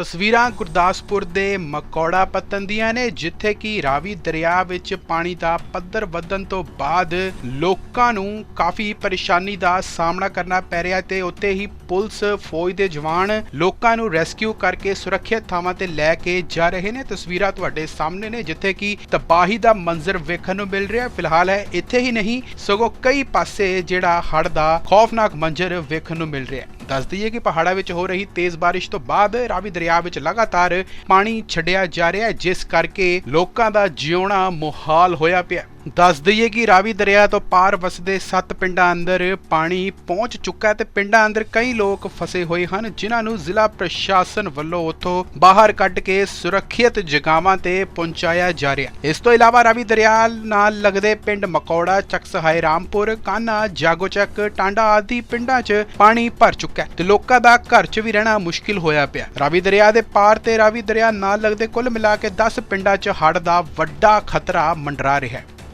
ਤਸਵੀਰਾਂ ਗੁਰਦਾਸਪੁਰ ਦੇ ਮਕੌੜਾ ਪੱਤਨ ਦੀਆਂ ਨੇ, ਜਿੱਥੇ ਕਿ ਰਾਵੀ ਦਰਿਆ ਵਿੱਚ ਪਾਣੀ ਦਾ ਪੱਧਰ ਵਧਣ ਤੋਂ ਬਾਅਦ ਲੋਕਾਂ ਨੂੰ ਕਾਫੀ ਪਰੇਸ਼ਾਨੀ ਦਾ ਸਾਹਮਣਾ ਕਰਨਾ ਪੈ ਰਿਹਾ ਤੇ ਉੱਤੇ ਹੀ ਪੁਲਿਸ ਫੌਜ ਦੇ ਜਵਾਨ ਲੋਕਾਂ ਨੂੰ ਰੈਸਕਿਊ ਕਰਕੇ ਸੁਰੱਖਿਅਤ ਥਾਵਾਂ ਤੇ ਲੈ ਕੇ ਜਾ ਰਹੇ ਨੇ। ਤਸਵੀਰਾਂ ਤੁਹਾਡੇ ਸਾਹਮਣੇ ਨੇ, ਜਿੱਥੇ ਕਿ ਤਬਾਹੀ ਦਾ ਮੰਜ਼ਰ ਵੇਖਣ ਨੂੰ ਮਿਲ ਰਿਹਾ। ਫਿਲਹਾਲ ਹੈ ਇੱਥੇ ਹੀ ਨਹੀਂ, ਸਗੋਂ ਕਈ ਪਾਸੇ ਜਿਹੜਾ ਹੜ ਦਾ ਖੌਫਨਾਕ ਮੰਜ਼ਰ ਵੇਖਣ ਨੂੰ ਮਿਲ ਰਿਹਾ। ਹੈ ਦੱਸ ਦਈਏ ਕਿ ਪਹਾੜਾਂ ਵਿੱਚ ਹੋ ਰਹੀ ਤੇਜ਼ ਬਾਰਿਸ਼ ਤੋਂ ਬਾਅਦ ਰਾਵੀ ਦਰਿਆ ਵਿੱਚ ਲਗਾਤਾਰ ਪਾਣੀ ਛੱਡਿਆ ਜਾ ਰਿਹਾ ਹੈ, ਜਿਸ ਕਰਕੇ ਲੋਕਾਂ ਦਾ ਜਿਉਣਾ ਮੁਹਾਲ ਹੋਇਆ ਪਿਆ। ਦੱਸ ਦਈਏ ਕਿ ਰਾਵੀ ਦਰਿਆ ਤੋਂ ਪਾਰ ਵਸਦੇ 7 ਪਿੰਡਾਂ ਅੰਦਰ ਪਾਣੀ ਪਹੁੰਚ ਚੁੱਕਾ ਹੈ ਤੇ ਪਿੰਡਾਂ ਅੰਦਰ ਕਈ ਲੋਕ ਫਸੇ ਹੋਏ ਹਨ, ਜਿਨ੍ਹਾਂ ਨੂੰ ਜ਼ਿਲ੍ਹਾ ਪ੍ਰਸ਼ਾਸਨ ਵੱਲੋਂ ਉੱਥੋਂ ਬਾਹਰ ਕੱਢ ਕੇ ਸੁਰੱਖਿਅਤ ਜਗਾਵਾਂ ਤੇ ਪਹੁੰਚਾਇਆ ਜਾ ਰਿਹਾ ਇਸ ਤੋਂ ਇਲਾਵਾ ਰਾਵੀ ਦਰਿਆ ਨਾਲ ਲੱਗਦੇ ਪਿੰਡ ਮਕੌੜਾ ਚੱਕ ਸਹਾਇ ਰਾਮਪੁਰ, ਕਾਨਾ, ਜਾਗੋਚੱਕ, ਟਾਂਡਾ ਆਦਿ ਪਿੰਡਾਂ 'ਚ ਪਾਣੀ ਭਰ ਚੁੱਕਾ ਹੈ ਤੇ ਲੋਕਾਂ ਦਾ ਘਰ 'ਚ ਵੀ ਰਹਿਣਾ ਮੁਸ਼ਕਿਲ ਹੋਇਆ ਪਿਆ ਰਾਵੀ ਦਰਿਆ ਦੇ ਪਾਰ ਤੇ ਰਾਵੀ ਦਰਿਆ ਨਾਲ ਲੱਗਦੇ ਕੁੱਲ ਮਿਲਾ ਕੇ 10 ਪਿੰਡਾਂ 'ਚ ਹੜ੍ਹ ਦਾ ਵੱਡਾ ਖਤਰਾ ਮੰਡਰਾ ਰਿਹਾ ਹੈ।